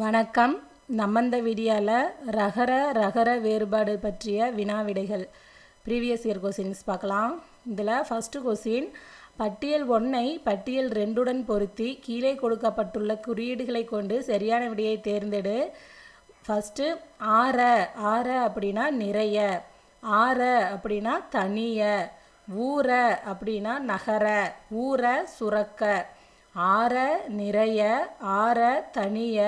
வணக்கம். நம்ம இந்த வீடியோவில் ரகர ரகர வேறுபாடு பற்றிய வினா விடைகள் ப்ரீவியஸ் இயர் கொஸ்டின்ஸ் பார்க்கலாம். இதில் ஃபஸ்ட்டு கொஸ்டின் பட்டியல் ஒன்றை பட்டியல் ரெண்டுடன் பொருத்தி கீழே கொடுக்கப்பட்டுள்ள குறியீடுகளை கொண்டு சரியான விடையை தேர்ந்தெடு. ஃபஸ்ட்டு ஆற. ஆற அப்படின்னா நிறைய. ஆற அப்படின்னா தனிய. ஊற அப்படின்னா நகர. ஊற சுரக்க. ஆற நிறைய ஆற தனிய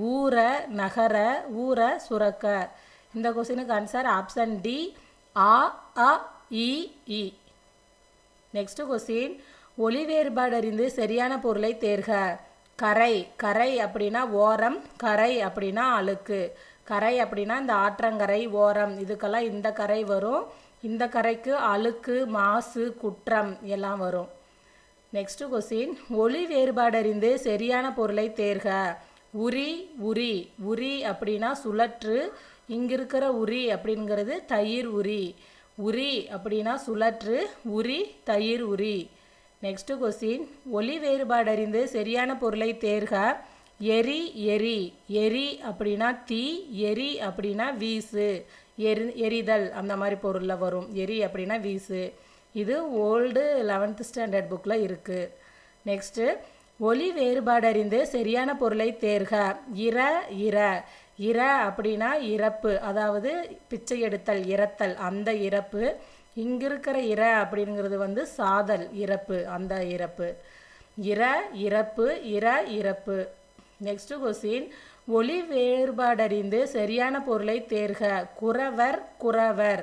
ஊற நகர ஊற சுரக்க. இந்த கொஸ்டினுக்கு ஆன்சர் ஆப்ஷன் டி ஆ அ இ நெக்ஸ்ட் கொஸ்டின் ஒளி வேறுபாடு அறிந்து சரியான பொருளை தேர்க. கரை கரை அப்படின்னா ஓரம் கரை அப்படின்னா அழுக்கு. கரை அப்படின்னா இந்த ஆற்றங்கரை ஓரம். இதுக்கெல்லாம் இந்த கரை வரும். இந்த கரைக்கு அழுக்கு மாசு குற்றம் எல்லாம் வரும். நெக்ஸ்ட் கொஸ்டின் ஒளி வேறுபாடறிந்து சரியான பொருளை தேர்க. உரி உரி. உரி அப்படின்னா சுழற்று. இங்கிருக்கிற உரி அப்படிங்கிறது தயிர் உரி. உரி அப்படின்னா சுழற்று. உரி தயிர் உரி. நெக்ஸ்ட் கொஸ்டின் ஒளி வேறுபாடறிந்து சரியான பொருளை தேர்க. எரி எரி. எரி அப்படின்னா தீ எரி அப்படின்னா வீசு. எரி எரிதல் அந்த மாதிரி பொருளில் வரும். எரி அப்படின்னா வீசு. இது ஓல்டு லெவன்த் ஸ்டாண்டர்ட் புக்கில் இருக்குது நெக்ஸ்ட்டு ஒலி வேறுபாடு அறிந்து சரியான பொருளை தேர்க. இர இர. இர அப்படின்னா இறப்பு. அதாவது பிச்சை எடுத்தல் இறத்தல். அந்த இறப்பு. இங்கிருக்கிற இர அப்படிங்கிறது வந்து சாதல் இறப்பு. அந்த இறப்பு. இர இறப்பு. இர இறப்பு. நெக்ஸ்ட்டு கொஸ்டின் ஒளி வேறுபாடறிந்து சரியான பொருளை தேர்க. குறவர் குறவர்.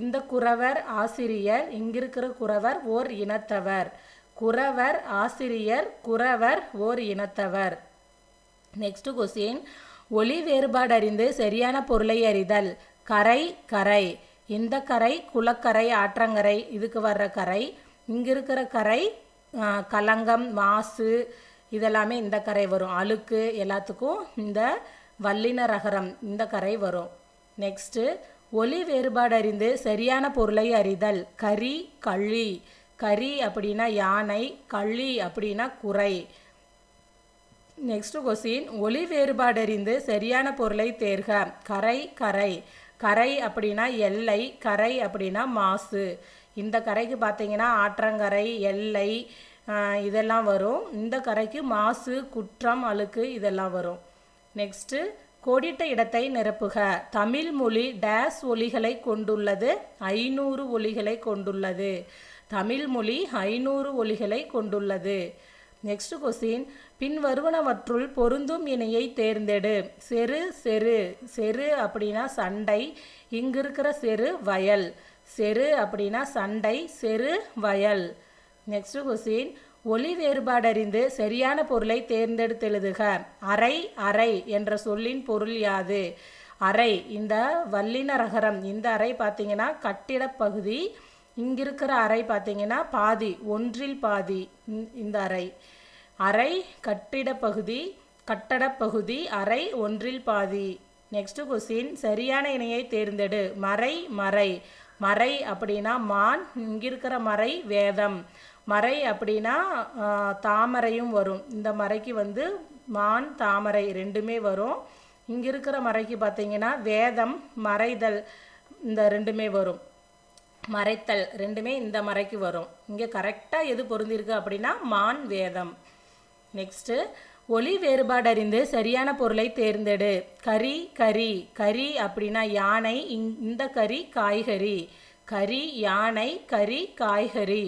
இந்த குறவர் ஆசிரியர் இங்கிருக்கிற குறவர் ஓர் இனத்தவர். குறவர் ஆசிரியர் குறவர் ஓர் இனத்தவர். நெக்ஸ்ட் கொஸ்டின் ஒளி வேறுபாடு அறிந்து சரியான பொருளை அறிதல். கரை கரை. இந்த கரை குளக்கரை ஆற்றங்கரை. இதுக்கு வர்ற கரை. இங்கே இருக்கிற கரை கலங்கம் மாசு. இதெல்லாமே இந்த கரை வரும். அழுக்கு எல்லாத்துக்கும் இந்த வல்லின ரகரம் இந்த கரை வரும். நெக்ஸ்ட்டு ஒளி வேறுபாடு அறிந்து சரியான பொருளை அறிதல். கரி கள்ளி. கரி அப்படின்னா யானை கள்ளி அப்படின்னா குறை. நெக்ஸ்ட் கொஸ்டின் ஒளி வேறுபாடு அறிந்து சரியான பொருளை தேர்க. கரை கரை. கரை அப்படின்னா எல்லை கரை அப்படின்னா மாசு. இந்த கரைக்கு பார்த்தீங்கன்னா ஆற்றங்கரை எல்லை இதெல்லாம் வரும். இந்த கரைக்கு மாசு குற்றம் அழுக்கு இதெல்லாம் வரும். நெக்ஸ்ட்டு கோடிட்ட இடத்தை நிரப்புக. தமிழ் மொழி டேஸ் ஒலிகளை கொண்டுள்ளது ஐநூறு ஒலிகளை கொண்டுள்ளது. தமிழ் மொழி ஐநூறு ஒலிகளை கொண்டுள்ளது. நெக்ஸ்ட் கொஸ்டின் பின் வருவனவற்றுள் பொருந்தும் இணையை தேர்ந்தெடு. செரு செரு. செரு அப்படின்னா சண்டை இங்கு இருக்கிற செரு வயல். செரு அப்படின்னா சண்டை செரு வயல். நெக்ஸ்ட் கொஸ்டின் ஒளி வேறுபாடறிந்து சரியான பொருளை தேர்ந்தெடுத்து எழுதுக அறை அறை என்ற சொல்லின் பொருள் யாது? அறை இந்த வல்லின ரகரம் இந்த அறை பார்த்தீங்கன்னா கட்டிடப்பகுதி இங்கிருக்கிற அறை பார்த்தீங்கன்னா பாதி ஒன்றில் பாதி இந்த- இந்த அறை. அறை கட்டிடப்பகுதி கட்டடப்பகுதி அறை ஒன்றில் பாதி. நெக்ஸ்ட் கொஸ்டின் சரியான இணையை தேர்ந்தெடு. மறை மறை. மறை அப்படின்னா மான் இங்கிருக்கிற மறை வேதம். மறை அப்படின்னா தாமரையும் வரும். இந்த மறைக்கு வந்து மான் தாமரை ரெண்டுமே வரும். இங்கே இருக்கிற மறைக்கு பார்த்தீங்கன்னா வேதம் மறைதல் இந்த ரெண்டுமே வரும். மறைத்தல் ரெண்டுமே இந்த மறைக்கு வரும். இங்கே கரெக்டாக எது பொருந்திருக்கு அப்படின்னா மான் வேதம். நெக்ஸ்ட்டு ஒளி வேறுபாடு அறிந்து சரியான பொருளை தேர்ந்தெடு. கரி கரி. கரி அப்படின்னா யானை இந்த கரி காய்கறி. கரி யானை கரி காய்கறி.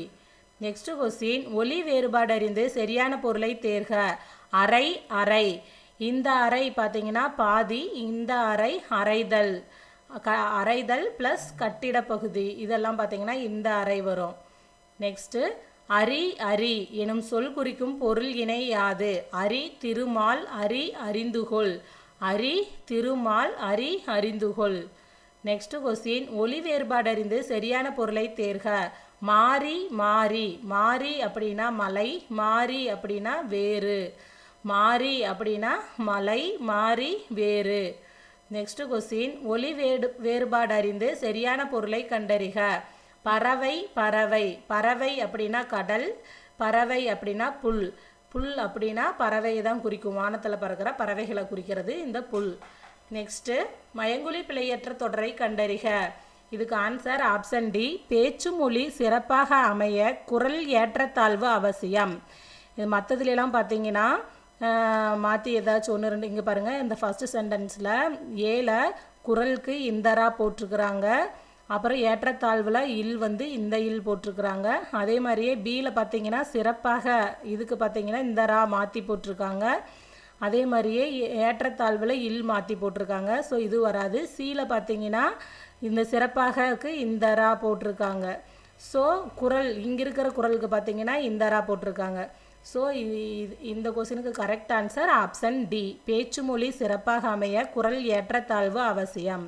நெக்ஸ்ட் கொஸ்டின் ஒளி வேறுபாடு அறிந்து சரியான பொருளை தேர்க. அறை அறை. இந்த அறை பார்த்தீங்கன்னா பாதி இந்த அறை அறைதல். க அறைதல் ப்ளஸ் கட்டிட பகுதி. இதெல்லாம் பார்த்தீங்கன்னா இந்த அறை வரும். நெக்ஸ்ட்டு அரி அரி எனும் சொல் குறிக்கும் பொருள் இணை யாது? அரி திருமால் அரி அறிந்துகொள் அரி திருமால் அரி அறிந்துகொள் நெக்ஸ்ட் கொஸ்டின் ஒளி வேறுபாடு அறிந்து சரியான பொருளை தேர்க. மாறி மாறி. மாறி அப்படின்னா மலை மாறி அப்படின்னா வேறு. மாறி அப்படின்னா மலை மாறி வேறு. நெக்ஸ்ட் கொஸ்டின் ஒளி வேடு வேறுபாடு அறிந்து சரியான பொருளை கண்டறிக. பறவை பறவை. பறவை அப்படின்னா கடல் பறவை அப்படின்னா புல். புல் அப்படின்னா பறவையை தான் குறிக்கும். வானத்தில் பறக்கிற பறவைகளை குறிக்கிறது இந்த புல். நெக்ஸ்ட்டு மயங்குழி பிழையற்ற தொடரை கண்டறிக. இதுக்கு ஆன்சர் ஆப்ஷன் டி பேச்சு மொழி சிறப்பாக அமைய குரல் ஏற்றத்தாழ்வு அவசியம். இது மற்றதுலாம் பார்த்தீங்கன்னா மாற்றி ஏதாச்சும் ஒன்று ரெண்டு இங்கே பாருங்கள் இந்த ஃபஸ்ட்டு சென்டென்ஸில் ஏல குரலுக்கு இந்தரா போட்டிருக்கிறாங்க. அப்புறம் ஏற்றத்தாழ்வில் இல் வந்து இந்த இல் போட்டிருக்கிறாங்க. அதே மாதிரியே பியில் பார்த்தீங்கன்னா சிறப்பாக இதுக்கு பார்த்தீங்கன்னா இந்த ரா மாற்றி போட்டிருக்காங்க. அதே மாதிரியே ஏற்றத்தாழ்வில் இல் மாற்றி போட்டிருக்காங்க. ஸோ இது வராது. சியில் பார்த்தீங்கன்னா இந்த சிறப்பாகக்கு இந்த ரா போட்டிருக்காங்க. ஸோ குரல் இங்கே இருக்கிற குரலுக்கு பார்த்தீங்கன்னா இந்த ரா போட்டிருக்காங்க. ஸோ இந்த கொஸ்டினுக்கு கரெக்ட் ஆன்சர் ஆப்ஷன் டி பேச்சு மொழி சிறப்பாக அமைய குரல் ஏற்றத்தாழ்வு அவசியம்.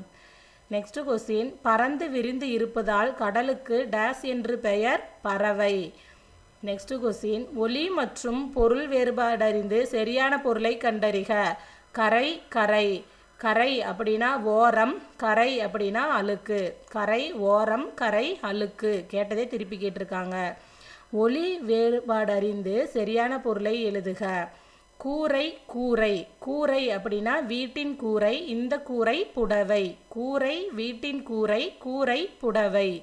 நெக்ஸ்ட் கொஸ்டின் பறந்து விரிந்து இருப்பதால் கடலுக்கு டேஸ் என்று பெயர் பறவை. நெக்ஸ்ட் கொஸ்டின் ஒலி மற்றும் பொருள் வேறுபாடறிந்து சரியான பொருளை கண்டறிக. கரை கரை. கரை அப்படின்னா ஓரம் கரை அப்படின்னா அழுக்கு. கரை ஓரம் கரை அழுக்கு. கேட்டதே திருப்பி கேட்டிருக்காங்க. ஒளி வேறுபாடறிந்து சரியான பொருளை எழுதுக. கூரை கூரை. கூரை அப்படின்னா வீட்டின் கூரை இந்த கூரை புடவை. கூரை வீட்டின் கூரை கூரை புடவை.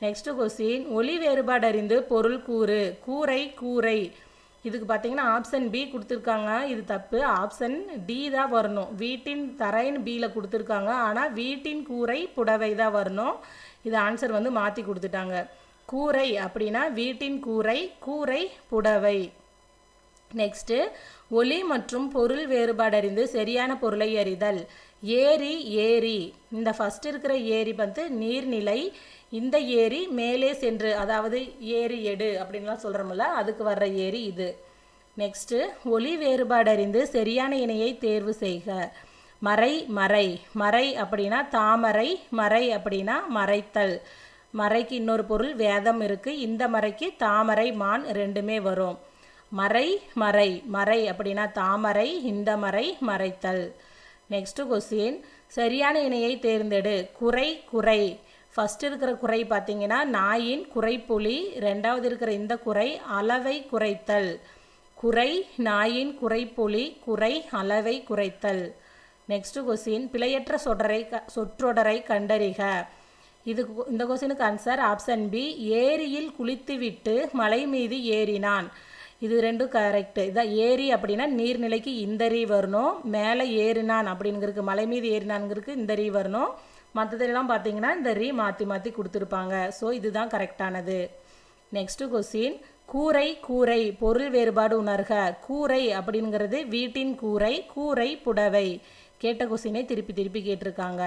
நெக்ஸ்ட் கொஸ்டின் ஒளி வேறுபாடு அறிந்து பொருள் கூறு. கூரை கூரை. இதுக்கு பார்த்தீங்கன்னா ஆப்ஷன் பி கொடுத்துருக்காங்க. இது தப்பு. ஆப்ஷன் டி தான் வரணும். வீட்டின் தரைன்னு பியில் கொடுத்துருக்காங்க. ஆனால் வீட்டின் கூரை புடவை தான் வரணும். இது ஆன்சர் வந்து மாற்றி கொடுத்துட்டாங்க. கூரை அப்படின்னா வீட்டின் கூரை கூரை புடவை. நெக்ஸ்ட்டு ஒலி மற்றும் பொருள் வேறுபாடு அறிந்து சரியான பொருளை அறிதல். ஏரி ஏரி. இந்த ஃபஸ்ட் இருக்கிற ஏரி வந்து நீர்நிலை. இந்த ஏரி மேலே சென்று அதாவது ஏரி எடு அப்படின்லாம் சொல்கிறோம்ல அதுக்கு வர்ற ஏரி இது. நெக்ஸ்ட்டு ஒளி வேறுபாடு அறிந்து சரியான இணையை தேர்வு செய்க. மறை மறை. மறை அப்படின்னா தாமரை மறை அப்படின்னா மறைத்தல். மறைக்கு இன்னொரு பொருள் வேதம் இருக்குது இந்த மறைக்கு தாமரை மான் ரெண்டுமே வரும். மறை மறை. மறை அப்படின்னா தாமரை இந்த மறை மறைத்தல். நெக்ஸ்ட்டு கொஸ்டின் சரியான இணையை தேர்ந்தெடு. குறை குறை. ஃபஸ்ட்டு இருக்கிற குறை பார்த்தீங்கன்னா நாயின் குறைப்புலி. ரெண்டாவது இருக்கிற இந்த குறை அளவை குறைத்தல். குறை நாயின் குறைப்புலி. குறை அளவை குறைத்தல். நெக்ஸ்ட்டு கொஸ்டின் பிழையற்ற சொற்றரை சொற்றொடரை கண்டறிக. இது இந்த கொஸ்டினுக்கு ஆன்சர் ஆப்ஷன் பி ஏரியில் குளித்துவிட்டு மலை மீது ஏறினான். இது ரெண்டும் கரெக்டு இதான் ஏரி அப்படின்னா நீர்நிலைக்கு இந்த ரீ வரணும் மேலே ஏறினான் அப்படிங்கிறதுக்கு மலை மீது ஏறினான்ங்கிறதுக்கு இந்த ரீ வரணும். மற்றதெல்லாம் பார்த்தீங்கன்னா இந்த ரீ மாற்றி மாற்றி கொடுத்துருப்பாங்க. ஸோ இதுதான் கரெக்டானது நெக்ஸ்ட்டு கொஸ்டின் கூரை கூரை பொருள் வேறுபாடு உணர்க. கூரை அப்படிங்கிறது வீட்டின் கூரை கூரை புடவை. கேட்ட கொஸ்டினை திருப்பி திருப்பி கேட்டிருக்காங்க.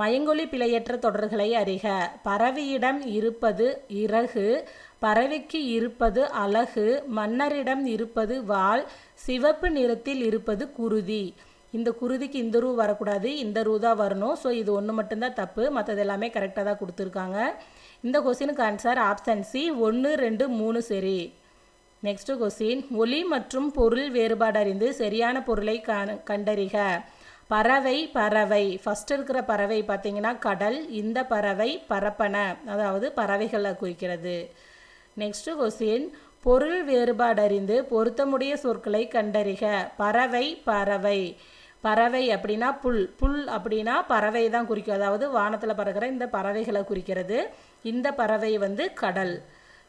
மயங்கொலி பிழையற்ற தொடர்களை அறிக. பறவையிடம் இருப்பது இறகு பறவைக்கு இருப்பது அழகு மன்னரிடம் இருப்பது வால் சிவப்பு நிறத்தில் இருப்பது குருதி. இந்த குருதிக்கு இந்த ரூ வரக்கூடாது இந்த ரூ தான் வரணும். ஸோ இது ஒன்று மட்டும்தான் தப்பு. மற்றது எல்லாமே கரெக்டாக தான் கொடுத்துருக்காங்க. இந்த கொஸ்டினுக்கு ஆன்சர் ஆப்ஷன் சி ஒன்று ரெண்டு மூணு சரி. நெக்ஸ்ட் கொஸ்டின் ஒலி மற்றும் பொருள் வேறுபாடு அறிந்து சரியான பொருளை கண்டறிக. பறவை பறவை. ஃபஸ்ட் இருக்கிற பறவை பார்த்தீங்கன்னா கடல் இந்த பறவை பரப்பன அதாவது பறவைகளை குறிக்கிறது. நெக்ஸ்ட்டு கொஸ்டின் பொருள் வேறுபாடறிந்து பொருத்தமுடைய சொற்களை கண்டறிக. பறவை பறவை. பறவை அப்படின்னா புல். புல் அப்படின்னா பறவை தான் குறிக்கும். அதாவது வானத்தில் பறக்கிற இந்த பறவைகளை குறிக்கிறது. இந்த பறவை வந்து கடல்.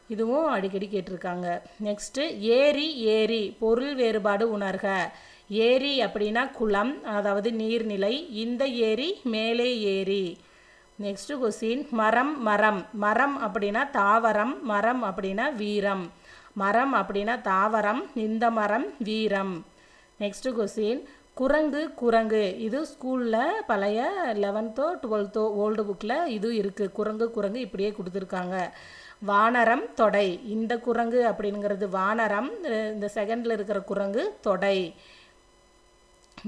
இதுவும் அடிக்கடி கேட்டிருக்காங்க. நெக்ஸ்ட்டு ஏரி ஏரி. பொருள் வேறுபாடு உணர்க. ஏரி அப்படின்னா குளம் அதாவது நீர்நிலை. இந்த ஏரி மேலே ஏரி. நெக்ஸ்ட்டு கொஸ்டின் மரம் மரம். மரம் அப்படின்னா தாவரம் மரம் அப்படின்னா வீரம். மரம் அப்படின்னா தாவரம் இந்த மரம் வீரம். நெக்ஸ்ட்டு கொஸ்டின் குரங்கு குரங்கு. இது ஸ்கூலில் பழைய லெவன்த்தோ டுவெல்த்தோ ஓல்டு புக்கில் இது இருக்குது குரங்கு குரங்கு இப்படியே கொடுத்துருக்காங்க. வானரம் தொடை. இந்த குரங்கு அப்படிங்கிறது வானரம். இந்த செகண்டில் இருக்கிற குரங்கு தொடை.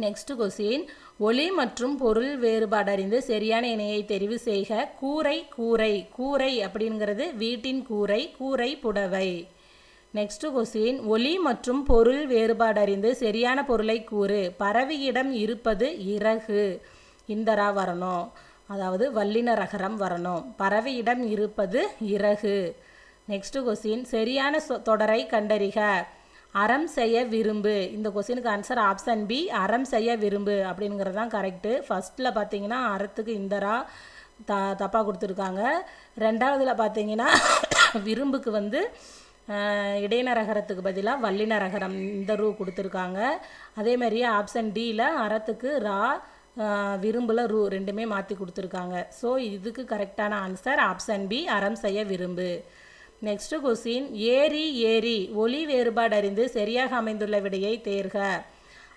நெக்ஸ்ட் கொஸ்டின் ஒளி மற்றும் பொருள் வேறுபாடு அறிந்து சரியான இணையை தெரிவு செய்க. கூரை கூரை கூரை அப்படிங்கிறது வீட்டின் கூரை கூரை புடவை. நெக்ஸ்ட் கொஸ்டின் ஒளி மற்றும் பொருள் வேறுபாடு அறிந்து சரியான பொருளை கூறு. பறவையிடம் இருப்பது இறகு. இந்தரா வரணும். அதாவது வல்லின ரகரம் வரணும். பறவையிடம் இருப்பது இறகு. நெக்ஸ்ட் கொஸ்டின் சரியான தொடரை கண்டறிக. அறம் செய்ய விரும்பு. இந்த கொஸ்டினுக்கு ஆன்சர் ஆப்ஷன் பி அறம் செய்ய விரும்பு அப்படிங்கிறது தான் கரெக்டு ஃபஸ்ட்டில் பார்த்தீங்கன்னா அறத்துக்கு இந்தரா த தப்பாக கொடுத்துருக்காங்க. ரெண்டாவதில் பார்த்தீங்கன்னா விரும்புக்கு வந்து இடைநரகரத்துக்கு பதிலாக வல்லினரகரம் இந்த ரூ கொடுத்துருக்காங்க. அதே மாதிரியே ஆப்ஷன் டியில் அறத்துக்கு ரா விரும்பில் ரூ ரெண்டுமே மாற்றி கொடுத்துருக்காங்க. ஸோ இதுக்கு கரெக்டான ஆன்சர் ஆப்ஷன் பி அறம் செய்ய விரும்பு. நெக்ஸ்ட் கொஸ்டின் ஏரி ஏரி ஒளி வேறுபாடு அறிந்து சரியாக அமைந்துள்ள விடையை தேர்க.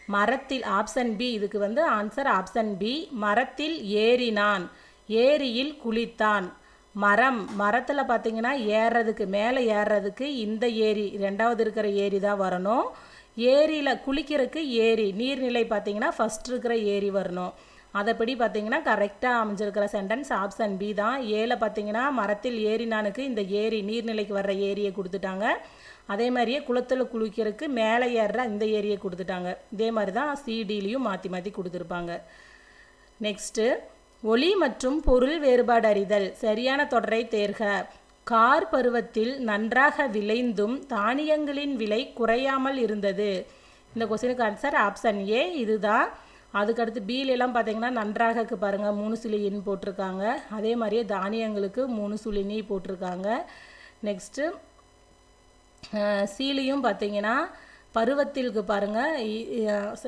மரத்தில் ஆப்ஷன் பி இதுக்கு வந்து ஆன்சர் ஆப்ஷன் பி மரத்தில் ஏறினான். ஏரியில் குளித்தான். மரம். மரத்தில் பார்த்தீங்கன்னா ஏறுறதுக்கு மேலே ஏறுறதுக்கு இந்த ஏரி ரெண்டாவது இருக்கிற ஏரி தான் வரணும். ஏரியில் குளிக்கிறதுக்கு ஏரி நீர்நிலை பார்த்தீங்கன்னா ஃபஸ்ட் இருக்கிற ஏரி வரணும். அதைப்படி பார்த்தீங்கன்னா கரெக்டாக அமைஞ்சிருக்கிற சென்டென்ஸ் ஆப்ஷன் பி தான். ஏல பார்த்தீங்கன்னா மரத்தில் ஏறினானுக்கு இந்த ஏரி நீர்நிலைக்கு வர்ற ஏரியை கொடுத்துட்டாங்க. அதே மாதிரியே குளத்தில் குளிக்கிறதுக்கு மேலே ஏறுற இந்த ஏரியை கொடுத்துட்டாங்க. இதே மாதிரி தான் சிடிலையும் மாற்றி மாற்றி கொடுத்துருப்பாங்க. நெக்ஸ்ட்டு ஒளி மற்றும் பொருள் வேறுபாடு அறிதல். சரியான தொடரை தேர்க. கார் பருவத்தில் நன்றாக விளைந்தும் தானியங்களின் விலை குறையாமல் இருந்தது. இந்த கொஸ்டினுக்கு ஆன்சர் ஆப்ஷன் ஏ இதுதான். அதுக்கடுத்து பீலெல்லாம் எல்லாம் பார்த்தீங்கன்னா நன்றாகக்கு பாருங்கள் மூணு சுழி இன் போட்டிருக்காங்க. அதே மாதிரியே தானியங்களுக்கு மூணு சுழி நீ போட்டிருக்காங்க. நெக்ஸ்ட்டு சீலியும் பார்த்தீங்கன்னா பருவத்திற்கு பாருங்கள்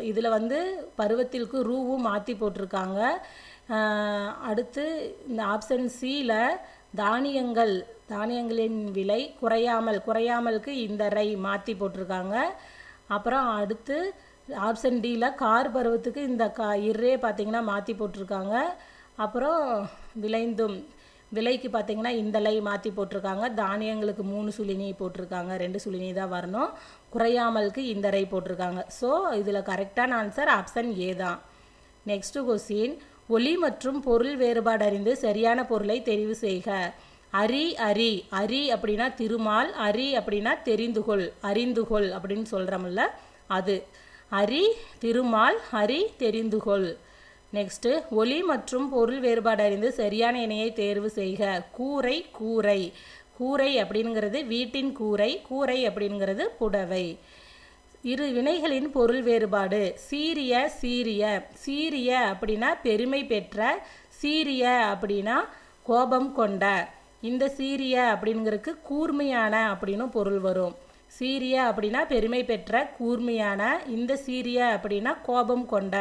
இதில் வந்து பருவத்திற்கு ரூவும் மாற்றி போட்டிருக்காங்க. அடுத்து இந்த ஆப்ஷன் சியில் தானியங்கள் தானியங்களின் விலை குறையாமல் குறையாமலுக்கு இந்த ரை மாற்றி போட்டிருக்காங்க. அப்புறம் அடுத்து ஆப்ஷன் டியில் கார் பருவத்துக்கு இந்த கா இரே பார்த்திங்கன்னா மாற்றி போட்டிருக்காங்க. அப்புறம் விளைந்தும் விலைக்கு பார்த்தீங்கன்னா இந்த லை மாற்றி போட்டிருக்காங்க. தானியங்களுக்கு மூணு சுழினி போட்டிருக்காங்க. ரெண்டு சுழினி தான் வரணும். குறையாமலுக்கு இந்த ரை போட்டிருக்காங்க. ஸோ இதில் கரெக்டான ஆன்சர் ஆப்ஷன் ஏ தான். நெக்ஸ்ட்டு கொஸ்டின் ஒலி மற்றும் பொருள் வேறுபாடு அறிந்து சரியான பொருளை தெரிவு செய்க. அரி அரி. அரி அப்படின்னா திருமால் அரி அப்படின்னா தெரிந்துகொள் அறிந்துகொள் அப்படின்னு சொல்கிறோம்ல அது. அரி திருமால் அரி தெரிந்துகொள். நெக்ஸ்ட்டு ஒலி மற்றும் பொருள் வேறுபாடு அறிந்து சரியான இணையை தேர்வு செய்க. கூரை கூரை. கூரை அப்படிங்கிறது வீட்டின் கூரை கூரை அப்படிங்கிறது புடவை. இரு வினைகளின் பொருள் வேறுபாடு. சீரிய சீரிய. சீரிய அப்படின்னா பெருமை பெற்ற சீரிய அப்படின்னா கோபம் கொண்ட. இந்த சீரிய அப்படிங்கிறதுக்கு கூர்மையான அப்படின்னு பொருள் வரும். சீரிய அப்படின்னா பெருமை பெற்ற கூர்மையான. இந்த சீரிய அப்படின்னா கோபம் கொண்ட.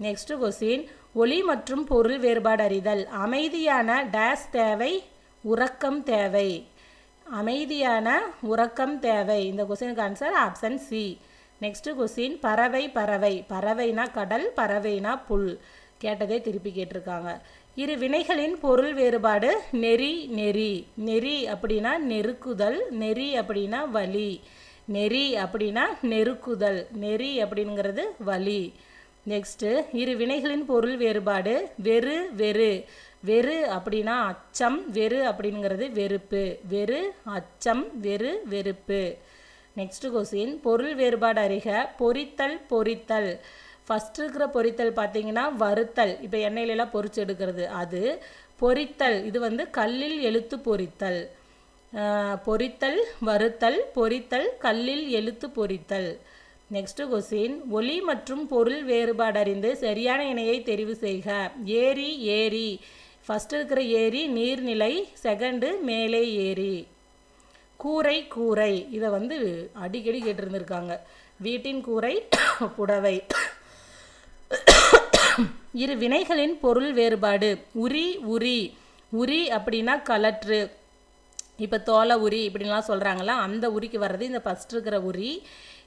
நெக்ஸ்ட் கொஸ்டின் ஒளி மற்றும் பொருள் வேறுபாடு அறிதல். அமைதியான டேஸ் தேவை உறக்கம் தேவை. அமைதியான உறக்கம் தேவை. இந்த கொஸ்டினுக்கு answer option C next question பறவை பறவை. பறவைனா கடல் பறவைனா புல். கேட்டதே திருப்பி கேட்டிருக்காங்க. இரு வினைகளின் பொருள் வேறுபாடு நெறி நெறி. நெறி அப்படின்னா நெருக்குதல் நெறி அப்படின்னா வலி. நெறி அப்படின்னா நெருக்குதல் நெறி அப்படிங்கிறது வலி. நெக்ஸ்ட்டு இரு வினைகளின் பொருள் வேறுபாடு வெறு வெறு. வெறு அப்படின்னா அச்சம் வெறு அப்படிங்கிறது வெறுப்பு. வெறு அச்சம் வெறு வெறுப்பு. நெக்ஸ்ட் கொஸ்டின் பொருள் வேறுபாடு அறிக. பொரித்தல் பொரித்தல் ஃபஸ்ட்டு இருக்கிற பொரித்தல் பார்த்தீங்கன்னா வறுத்தல். இப்போ எண்ணெயிலெல்லாம் பொறிச்சு எடுக்கிறது. அது பொரித்தல். இது வந்து கல்லில் எழுத்து பொரித்தல். பொரித்தல் வறுத்தல் பொரித்தல் கல்லில் எழுத்து பொரித்தல். நெக்ஸ்ட் கொஸ்டின் ஒலி மற்றும் பொருள் வேறுபாடு அறிந்து சரியான இணையை தெரிவு செய்க. ஏரி ஏரி. ஃபஸ்ட்டு இருக்கிற ஏரி நீர்நிலை. செகண்டு மேலே ஏரி. கூரை கூரை. இதை வந்து அடிக்கடி கேட்டிருந்துருக்காங்க. வீட்டின் கூரை புடவை. இரு வினைகளின் பொருள் வேறுபாடு. உரி உரி. உரி அப்படின்னா கலற்று. இப்போ தோலை உரி இப்படின்லாம் சொல்கிறாங்களா அந்த உரிக்கு வர்றது இந்த ஃபஸ்ட் இருக்கிற உரி.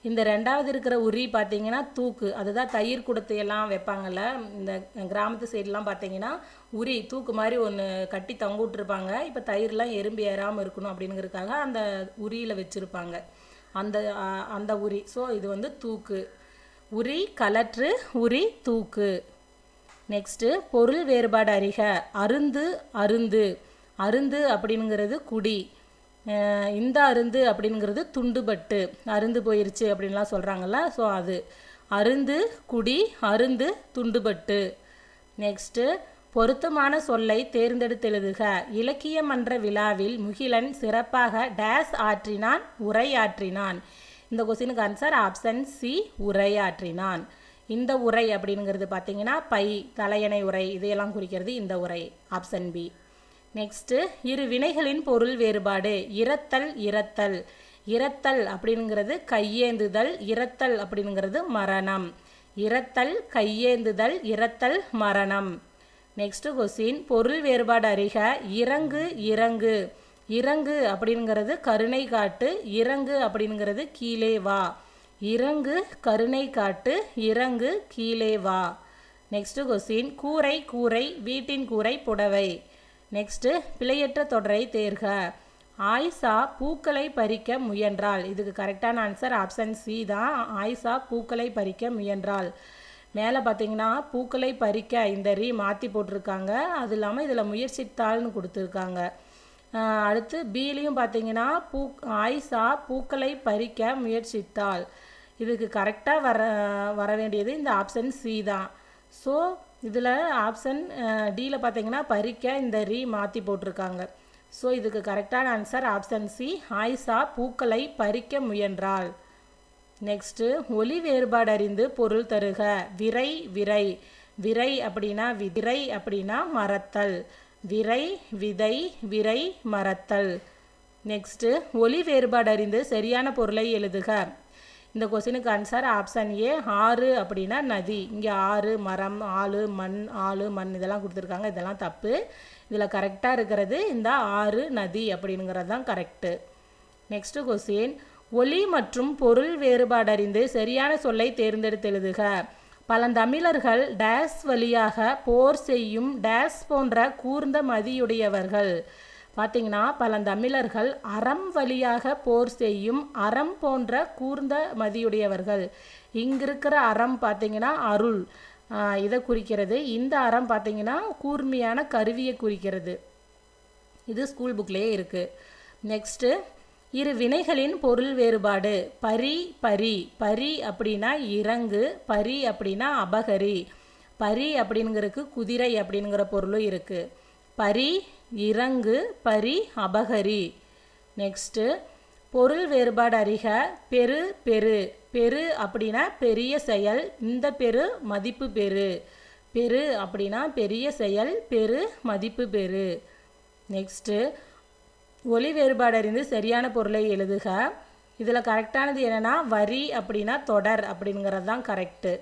இந்த ரெண்டாவது இருக்கிற உரி பார்த்தீங்கன்னா தூக்கு. அதுதான் தயிர் குடத்தையெல்லாம் வைப்பாங்கல்ல இந்த கிராமத்து சைட்லாம் பார்த்தீங்கன்னா உரி தூக்கு மாதிரி ஒன்று கட்டி தொங்க விட்டுருப்பாங்க. இப்போ தயிர்லாம் எறும்பு ஏறாமல் இருக்கணும் அப்படிங்கிறதுக்காக அந்த உரியில் வச்சுருப்பாங்க. அந்த அந்த உரி. ஸோ இது வந்து தூக்கு. உரி கலற்று உரி தூக்கு. நெக்ஸ்ட்டு பொருள் வேறுபாடு அறிக. அருந்து அருந்து. அருந்து அப்படிங்கிறது குடி. இந்த அருந்து அப்படிங்கிறது துண்டுபட்டு. அருந்து போயிருச்சு அப்படின்லாம் சொல்கிறாங்கல்ல ஸோ அது. அருந்து குடி அருந்து துண்டுபட்டு. நெக்ஸ்ட்டு பொருத்தமான சொல்லை தேர்ந்தெடுத்து எழுதுக. இலக்கிய மன்ற விழாவில் முகிலன் சிறப்பாக டேஸ் ஆற்றினான் உரையாற்றினான். இந்த கொஸ்டினுக்கு ஆன்சர் ஆப்ஷன் சி உரையாற்றினான். இந்த உரை அப்படிங்கிறது பார்த்தீங்கன்னா பை தலையணை உரை இதையெல்லாம் குறிக்கிறது இந்த உரை ஆப்ஷன் பி நெக்ஸ்ட்டு இரு வினைகளின் பொருள் வேறுபாடு இரத்தல் இரத்தல். இரத்தல் அப்படிங்கிறது கையேந்துதல் இரத்தல் அப்படிங்கிறது மரணம். இரத்தல் கையேந்துதல் இரத்தல் மரணம். நெக்ஸ்ட் கொஸ்டின் பொருள் வேறுபாடு அறிக இறங்கு இறங்கு. இறங்கு அப்படிங்கிறது கருணை காட்டு இறங்கு அப்படிங்கிறது கீழே வா. இறங்கு கருணை காட்டு இறங்கு கீழே வா. நெக்ஸ்ட்டு கொஸ்டின் கூரை கூரை வீட்டின் கூரை புடவை. நெக்ஸ்ட்டு பிழையற்ற தொடரை தேர்க. ஆயிஷா பூக்களை பறிக்க முயன்றாள். இதுக்கு கரெக்டான ஆன்சர் ஆப்ஷன் சி தான். ஆயிஷா பூக்களை பறிக்க முயன்றாள். மேலே பார்த்தீங்கன்னா பூக்களை பறிக்க இந்த ரீ மாற்றி போட்டிருக்காங்க. அது இல்லாமல் இதில் முயற்சித்தாள்னு கொடுத்துருக்காங்க. அடுத்து பீலையும் பார்த்தீங்கன்னா பூ ஆயிஷா பூக்களை பறிக்க முயற்சித்தாள். இதுக்கு கரெக்டாக வர வர வேண்டியது இந்த ஆப்ஷன் சி தான். ஸோ இதில் ஆப்ஷன் டியில் பார்த்தீங்கன்னா பறிக்க இந்த ரீ மாற்றி போட்டிருக்காங்க. ஸோ இதுக்கு கரெக்டான ஆன்சர் ஆப்ஷன் சி ஆயிஷா பூக்களை பறிக்க முயன்றாள். நெக்ஸ்ட்டு ஒலி வேறுபாடு அறிந்து பொருள் தருக. விரை விரை. விரை அப்படின்னா விரை அப்படின்னா மறத்தல். விரை விதை விரை மறத்தல். நெக்ஸ்ட்டு ஒலி வேறுபாடு அறிந்து சரியான பொருளை எழுதுக. இந்த கொஸ்டினுக்கு ஆன்சர் ஆப்ஷன் ஏ ஆறு அப்படின்னா நதி. இங்கே ஆறு மரம் ஆளு மண் ஆளு மண் இதெல்லாம் கொடுத்துருக்காங்க. இதெல்லாம் தப்பு. இதில் கரெக்டாக இருக்கிறது இந்த ஆறு நதி அப்படிங்கிறது தான் கரெக்டு நெக்ஸ்ட்டு கொஸ்டின் ஒலி மற்றும் பொருள் வேறுபாடு அறிந்து சரியான சொல்லை தேர்ந்தெடுத்து எழுதுக. பழந்தமிழர்கள் டேஸ் வழியாக போர் செய்யும் டேஸ் போன்ற கூர்ந்த மதியுடையவர்கள். பார்த்தீங்கன்னா பழந்தமிழர்கள் அறம் வழியாக போர் செய்யும் அறம் போன்ற கூர்ந்த மதியுடையவர்கள். இங்கிருக்கிற அறம் பார்த்தீங்கன்னா அருள். இதை குறிக்கிறது. இந்த அறம் பார்த்தீங்கன்னா கூர்மையான கருவியை குறிக்கிறது. இது ஸ்கூல் புக்லேயே இருக்குது நெக்ஸ்ட்டு இரு வினைகளின் பொருள் வேறுபாடு. பரி பரி. பரி அப்படின்னா இறங்கு பரி அப்படின்னா அபகரி. பரி அப்படிங்கிறதுக்கு குதிரை அப்படிங்கிற பொருளும் இருக்குது பரி இறங்கு பரி அபகரி. நெக்ஸ்ட்டு பொருள் வேறுபாடு அறிக பெரு பெரு. பெரு அப்படின்னா பெரிய செயல் இந்த பெரு மதிப்பு பெரு. பெரு அப்படின்னா பெரிய செயல் பெரு மதிப்பு பெரு. நெக்ஸ்ட்டு ஒளி வேறுபாடு அறிந்து சரியான பொருளை எழுதுக. இதில் கரெக்டானது என்னென்னா வரி அப்படின்னா தொடர் அப்படிங்கிறது தான் கரெக்டு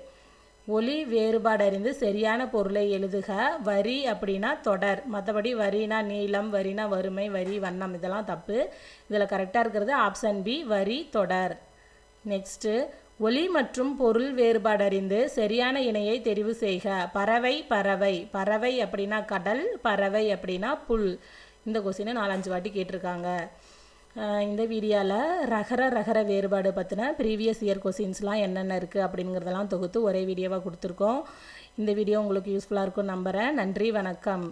ஒலி வேறுபாடு அறிந்து சரியான பொருளை எழுதுக. வரி அப்படின்னா தொடர். மற்றபடி வரினா நீளம் வரினா வறுமை வரி வண்ணம் இதெல்லாம் தப்பு. இதில் கரெக்டாக இருக்கிறது ஆப்ஷன் பி வரி தொடர். நெக்ஸ்ட்டு ஒலி மற்றும் பொருள் வேறுபாடு அறிந்து சரியான இணையை தெரிவு செய்க. பறவை பறவை. பறவை அப்படின்னா கடல் பறவை அப்படின்னா புல். இந்த கொஸ்டினை நாலஞ்சு வாட்டி கேட்டிருக்காங்க. இந்த வீடியோவில் ரகர ரகர வேறுபாடு பற்றின ப்ரீவியஸ் இயர் கொஸ்டின்ஸ்லாம் என்னென்ன இருக்குது அப்படிங்கிறதெல்லாம் தொகுத்து ஒரே வீடியோவாக கொடுத்துருக்கோம். இந்த வீடியோ உங்களுக்கு யூஸ்ஃபுல்லாக இருக்கும் நம்புகிறேன் நன்றி வணக்கம்.